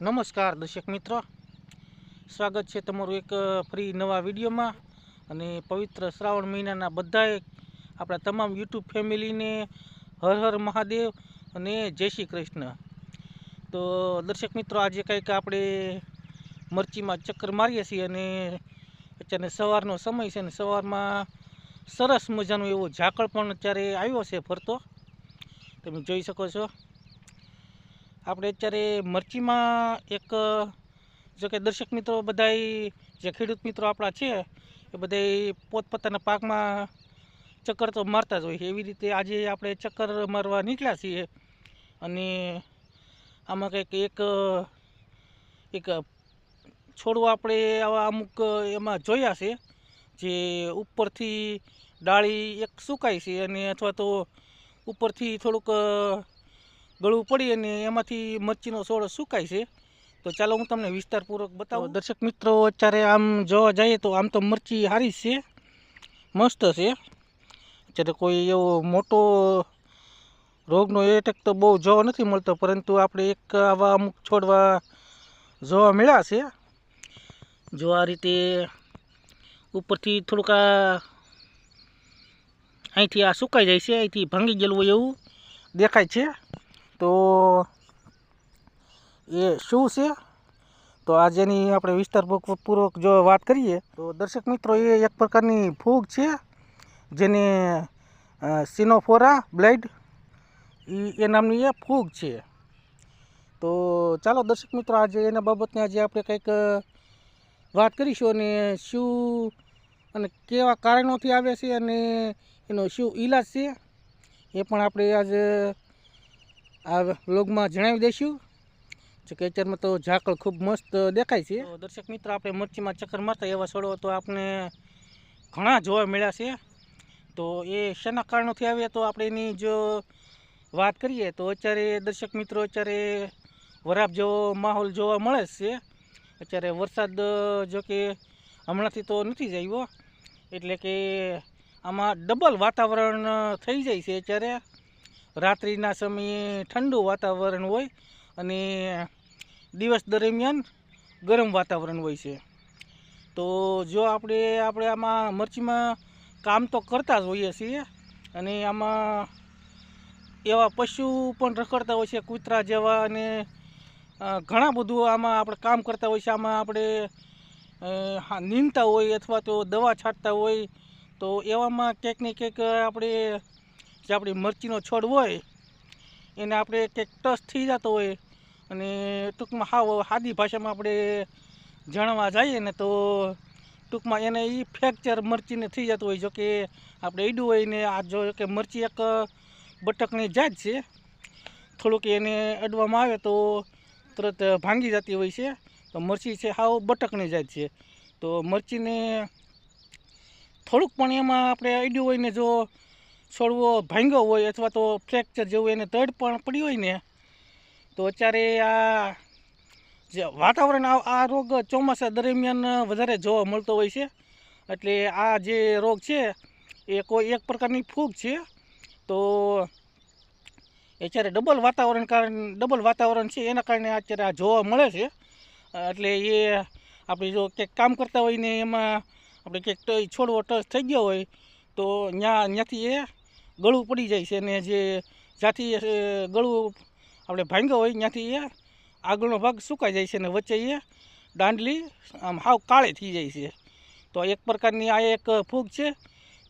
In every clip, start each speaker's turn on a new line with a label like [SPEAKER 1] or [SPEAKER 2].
[SPEAKER 1] નમસ્કાર દર્શક મિત્રો. સ્વાગત છે તમારું એક ફ્રી નવા વિડીયોમાં. અને પવિત્ર શ્રાવણ મહિનાના બધાએ આપણા તમામ યુટ્યુબ ફેમિલીને હર હર મહાદેવ અને જય શ્રી કૃષ્ણ. તો, દર્શક મિત્રો, આજે કંઈક આપણે મરચીમાં ચક્કર મારીએ છીએ અને અત્યારે સવારનો સમય છે અને સવારમાં સરસ મજાનો એવો ઝાકળ પણ અત્યારે આવ્યો છે ફરતો. તમે જોઈ શકો છો. આપણે અત્યારે મરચીમાં એક, જો કે દર્શક મિત્રો બધાય, જે ખેડૂત મિત્રો આપણા છે, એ બધાય પોતપોતાના પાકમાં ચક્કર તો મારતા જ હોય એવી રીતે આજે આપણે ચક્કર મારવા નીકળ્યા છીએ અને આમાં કંઈક એક એક છોડવો આપણે આવા અમુક એમાં જોયા છે, જે ઉપરથી ડાળી એક સુકાય છે અને અથવા તો ઉપરથી થોડુંક ગળવું પડી અને એમાંથી મરચીનો છોડ સુકાય છે. તો ચાલો હું તમને વિસ્તારપૂર્વક બતાવું. દર્શક મિત્રો અત્યારે આમ જોવા જઈએ તો આમ તો મરચી સારી જ છે. મસ્ત છે. અત્યારે કોઈ એવો મોટો રોગનો એટેક તો બહુ જોવા નથી મળતો પરંતુ આપણે એક આવા અમુક છોડવા જોવા મળ્યા છે. જો આ રીતે ઉપરથી થોડુંક આ અહીંથી આ સુકાઈ જાય છે અહીંથી ભાંગી ગયેલું હોય એવું દેખાય છે. તો એ શું છે? તો આજેની આપણે વિસ્તારપૂર્વક જો વાત કરીએ, તો દર્શક મિત્રો, એ એક પ્રકારની ફૂગ છે જેને સિનોફોરા બ્લેડ એ નામની એ ફૂગ છે. તો ચાલો દર્શક મિત્રો, આજે એના બાબતને આજે આપણે કંઈક વાત કરીશું અને શું અને કેવા કારણોથી આવે છે અને એનો શું ઈલાજ છે એ પણ આપણે આજે આ વ્લોગમાં જણાવી દઈશું. જો કે અત્યારમાં તો ઝાકળ ખૂબ મસ્ત દેખાય છે. દર્શક મિત્રો, આપણે મરચીમાં ચક્કર મારતા એવા છોડો તો આપણે ઘણા જોવા મળ્યા છે. તો એ શેના કારણોથી આવે તો આપણે એની જો વાત કરીએ, તો અત્યારે દર્શક મિત્રો, અત્યારે વરાપ જેવો માહોલ જોવા મળે છે. અત્યારે વરસાદ, જો કે હમણાંથી તો નથી જ આવ્યો. એટલે કે આમાં ડબલ વાતાવરણ થઈ જાય છે અત્યારે. રાત્રિના સમયે ઠંડુ વાતાવરણ હોય અને દિવસ દરમિયાન ગરમ વાતાવરણ હોય છે. તો જો આપણે આપણે આમાં મરચીમાં કામ તો કરતા જ હોઈએ છીએ અને આમાં એવા પશુ પણ રખડતા હોય છે, કૂતરા જેવા અને ઘણા બધું આમાં આપણે કામ કરતા હોય છે. આમાં આપણે નીંદતા હોય અથવા તો દવા છાંટતા હોય તો એવામાં ક્યાંક ને ક્યાંક આપણે જે આપણી મરચીનો છોડ હોય, એને આપણે કંઈક ટચ થઈ જતો હોય અને ટૂંકમાં હાવ સાદી ભાષામાં આપણે જાણવા જઈએ ને તો ટૂંકમાં એને એ ફ્રેક્ચર મરચીને થઈ જતું હોય. જો કે આપણે ઈડું હોય ને આ જો કે મરચી એક બટકની જાત છે. થોડુંક એને અડવામાં આવે તો તરત ભાંગી જતી હોય છે. તો મરચી છે હાવ બટકની જાત છે. તો મરચીને થોડુંક પણ એમાં આપણે અડ્યું હોય ને જો છોડવો ભાંગ્યો હોય અથવા તો ફ્રેક્ચર જેવું એને તડ પણ પડ્યું હોય ને, તો અત્યારે આ જે વાતાવરણ આ રોગ ચોમાસા દરમિયાન વધારે જોવા મળતો હોય છે. એટલે આ જે રોગ છે, એ કોઈ એક પ્રકારની ફૂગ છે. તો અત્યારે ડબલ વાતાવરણ કારણ ડબલ વાતાવરણ છે, એના કારણે અત્યારે આ જોવા મળે છે. એટલે એ આપણે જો ક્યાંક કામ કરતા હોય ને એમાં આપણે ક્યાંક તો છોડવો ટચ થઈ ગયો હોય, તો ત્યાં ત્યાંથી એ ગળું પડી જાય છે ને જે જ્યાંથી ગળું આપણે ભાંગ્યો હોય ત્યાંથી એ આગળનો ભાગ સુકાઈ જાય છે અને વચ્ચે એ દાંડલી આમ હાવ કાળી થઈ જાય છે. તો એક પ્રકારની આ એક ફૂગ છે.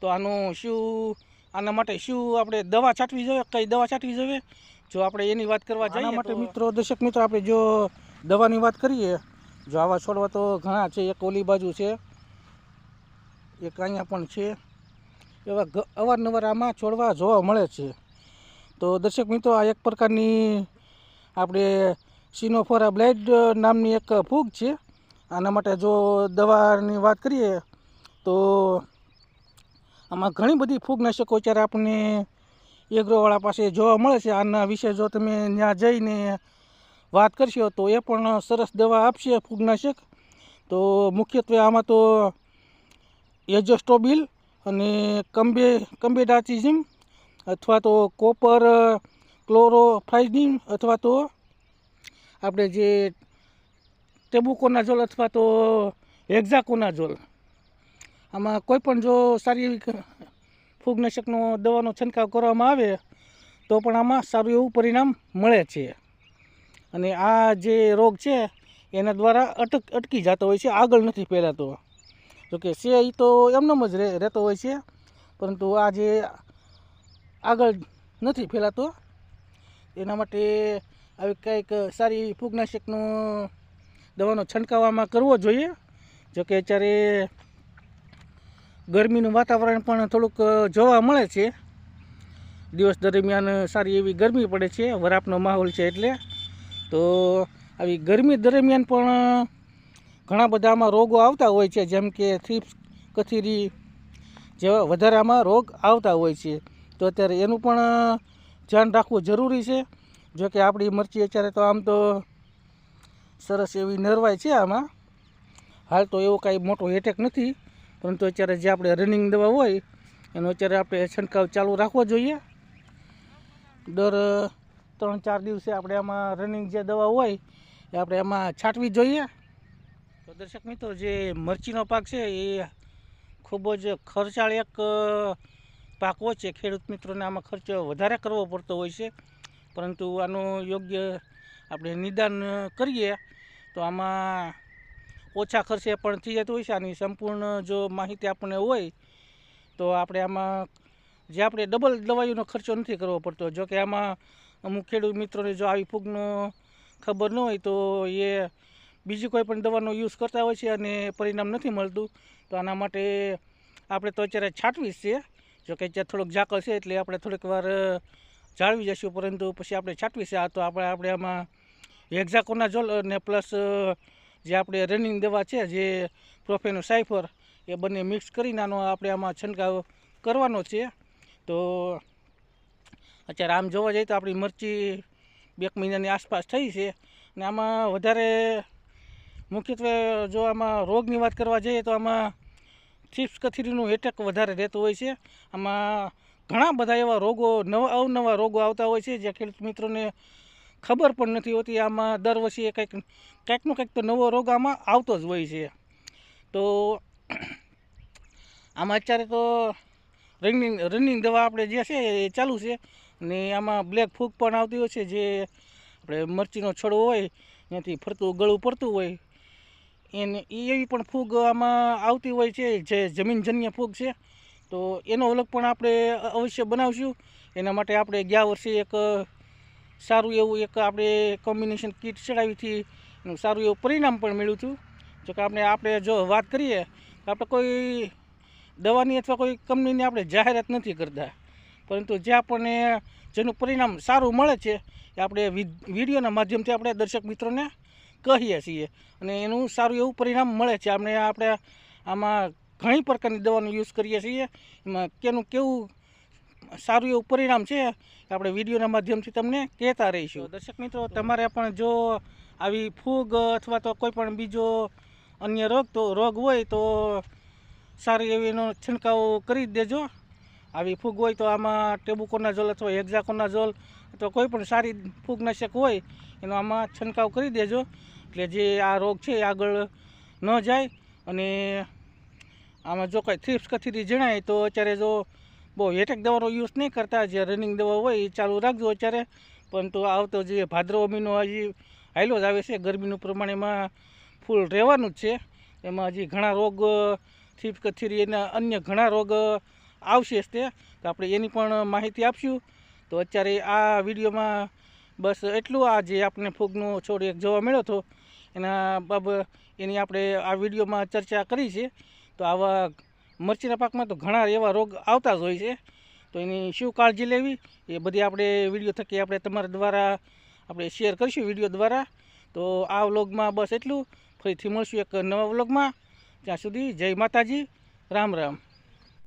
[SPEAKER 1] તો આનું શું આના માટે શું આપણે દવા છાંટવી જોઈએ? કઈ દવા છાંટવી જોઈએ? જો આપણે એની વાત કરવા જઈએ માટે મિત્રો દર્શક મિત્રો આપણે જો દવાની વાત કરીએ જો આવા છોડવા તો ઘણા છે. એક ઓલી બાજુ છે. એક અહીંયા પણ છે. એવા અવારનવાર આમાં છોડવા જોવા મળે છે. તો દર્શક મિત્રો, આ એક પ્રકારની આપણે સિનોફોરા બ્લાઇડ નામની એક ફૂગ છે. આના માટે જો દવાની વાત કરીએ, તો આમાં ઘણી બધી ફૂગનાશકો અત્યારે આપણને એગ્રોવાળા પાસે જોવા મળે છે. આના વિશે જો તમે ત્યાં જઈને વાત કરશો, તો એ પણ સરસ દવા આપશે ફૂગનાશક. તો મુખ્યત્વે આમાં તો એજોસ્ટોબિલ અને કંબે કમ્બેડાચિઝમ અથવા તો કોપર ક્લોરોફાઇડિન અથવા તો આપણે જે ટેબુકોનાઝોલ અથવા તો હેક્ઝાકોનાઝોલ. આમાં કોઈ પણ જો એવી ફૂગનાશકનો દવાનો છંટકાવ કરવામાં આવે, તો પણ આમાં સારું એવું પરિણામ મળે છે. અને આ જે રોગ છે, એના દ્વારા અટક, અટકી જતો હોય છે, આગળ નથી ફેલાતો. જોકે છે એ તો એમનેમ જ રહે- રહેતો હોય છે. પરંતુ આ જે આગળ નથી ફેલાતો, એના માટે આવી કંઈક સારી ફૂગનાશકનો દવાનો છંટકાવવામાં કરવો જોઈએ. જોકે અત્યારે ગરમીનું વાતાવરણ પણ થોડુંક જોવા મળે છે. દિવસ દરમિયાન સારી એવી ગરમી પડે છે, વરાપનો માહોલ છે એટલે. તો આવી ગરમી દરમિયાન પણ ઘણા બધામાં રોગો આવતા હોય છે, જેમ કે થ્રીપ્સ, કથીરી જેવા વધારામાં રોગ આવતા હોય છે. તો અત્યારે એનું પણ ધ્યાન રાખવું જરૂરી છે. જો કે આપણી મરચી અત્યારે તો આમ તો સરસ એવી નરવાય છે આમાં. હાલ તો એવો કાંઈ મોટો એટેક નથી, પરંતુ અત્યારે જે આપણે રનિંગ દવા હોય, એનો અત્યારે આપણે છંટકાવ ચાલુ રાખવો જોઈએ. દર ત્રણ ચાર દિવસે આપણે આમાં રનિંગ જે દવા હોય, એ આપણે એમાં છાંટવી જોઈએ. તો દર્શક મિત્રો, જે મરચીનો પાક છે એ ખૂબ જ ખર્ચાળ એક પાકો છે. ખેડૂત મિત્રોને આમાં ખર્ચ વધારે કરવો પડતો હોય છે. પરંતુ આનું યોગ્ય આપણે નિદાન કરીએ તો આમાં ઓછા ખર્ચે પણ થઈ જતું હોય છે. આની સંપૂર્ણ જો માહિતી આપણને હોય તો આપણે આમાં જે આપણે ડબલ દવાઈઓનો ખર્ચો નથી કરવો પડતો. જો કે આમાં અમુક ખેડૂત મિત્રોને જો આવી ફૂગનો ખબર ન હોય તો એ બીજી કોઈ પણ દવાનો યુઝ કરતા હોય છે અને પરિણામ નથી મળતું, તો આના માટે આપણે તો અત્યારે છાંટવી છીએ જો કે અત્યારે થોડોક ઝાકળ છે એટલે આપણે થોડીક વાર જાળવી જઈશું, પરંતુ પછી આપણે છાંટવી છે. આ તો આપણે આપણે આમાં હેક્ઝાકોનાઝોલ અને પ્લસ જે આપણે રનિંગ દવા છે, જે પ્રોફેનો સાયફર એ બંને મિક્સ કરીને આનો આપણે આમાં છંટકાવ કરવાનો છે. તો અત્યારે આમ જોવા જઈએ તો આપણી મરચી બે મહિનાની આસપાસ થઈ છે. અને આમાં વધારે મુખ્યત્વે જો આમાં રોગની વાત કરવા જઈએ તો આમાં થીપ્સ કથીરીનું એટેક વધારે રહેતું હોય છે. આમાં ઘણા બધા એવા રોગો, નવા, અવનવા રોગો આવતા હોય છે, જે ખેડૂત મિત્રોને ખબર પણ નથી હોતી. આમાં દર વર્ષે કંઈક, કંઈકનો કંઈક તો નવો રોગ આમાં આવતો જ હોય છે. તો આમાં અત્યારે તો રનિંગ રનિંગ દવા આપણે જે છે એ ચાલુ છે. ને આમાં બ્લેક ફૂગ પણ આવતી હોય છે, જે આપણે મરચીનો છોડવો હોય, ત્યાંથી ફરતું, ગળું પડતું હોય એને એ એવી પણ ફૂગ આમાં આવતી હોય છે, જે જમીનજન્ય ફૂગ છે. તો એનો અલગ પણ આપણે અવશ્ય બનાવશું. એના માટે આપણે ગયા વર્ષે એક સારું એવું એક આપણે કોમ્બિનેશન કીટ ચડાવી એનું સારું એવું પરિણામ પણ મળ્યું હતું. જો કે આપણે આપણે જો વાત કરીએ, તો આપણે કોઈ દવાની અથવા કોઈ કંપનીની આપણે જાહેરાત નથી કરતા. પરંતુ જે આપણને જેનું પરિણામ સારું મળે છે, એ આપણે વિડીયોના માધ્યમથી આપણે દર્શક મિત્રોને કહીએ છીએ. અને એનું સારું એવું પરિણામ મળે છે. આપણે આપણે આમાં ઘણી પ્રકારની દવાનો યુઝ કરીએ છીએ. એમાં કેનું કેવું સારું એવું પરિણામ છે આપણે વિડીયોના માધ્યમથી તમને કહેતા રહીશું. દર્શક મિત્રો, તમારે પણ જો આવી ફૂગ અથવા તો કોઈ પણ બીજો અન્ય રોગ તો રોગ હોય તો સારી એવી એનો છંટકાવ કરી દેજો. આવી ફૂગ હોય તો આમાં ટેબુકોનાઝોલ અથવા હેક્ઝાકોનાઝોલ અથવા કોઈ પણ સારી ફૂગનાશક હોય, એનો આમાં છંટકાવ કરી દેજો. એટલે જે આ રોગ છે એ આગળ ન જાય. અને આમાં જો કંઈ થ્રીપ્સ કથીરી જણાય, તો અત્યારે જો બહુ હેટેક દવાનો યુઝ નહીં કરતા, જે રનિંગ દવા હોય એ ચાલુ રાખજો અત્યારે. પરંતુ આવતો જે ભાદરવો મહિનો હજી જ આવે છે, ગરમીનું પ્રમાણ એમાં ફૂલ રહેવાનું જ છે. એમાં હજી ઘણા રોગ થીપ્સ કથીરી એના અન્ય ઘણા રોગ આવશે તે. તો આપણે એની પણ માહિતી આપશું. તો અત્યારે આ વિડીયોમાં બસ એટલું. આ જે આપણને ફૂગનો છોડ એક જોવા મળ્યો હતો, એના બાબ એની આપણે આ વિડીયોમાં ચર્ચા કરી છે. તો આવા મરચીના પાકમાં તો ઘણા એવા રોગ આવતા જ હોય છે. તો એની શું કાળજી લેવી, એ બધી આપણે વીડિયો થકી આપણે તમારા દ્વારા આપણે શેર કરીશું વીડિયો દ્વારા. તો આ વ્લોગમાં બસ એટલું. ફરીથી મળશું એક નવા વ્લોગમાં. ત્યાં સુધી જય માતાજી. રામ રામ.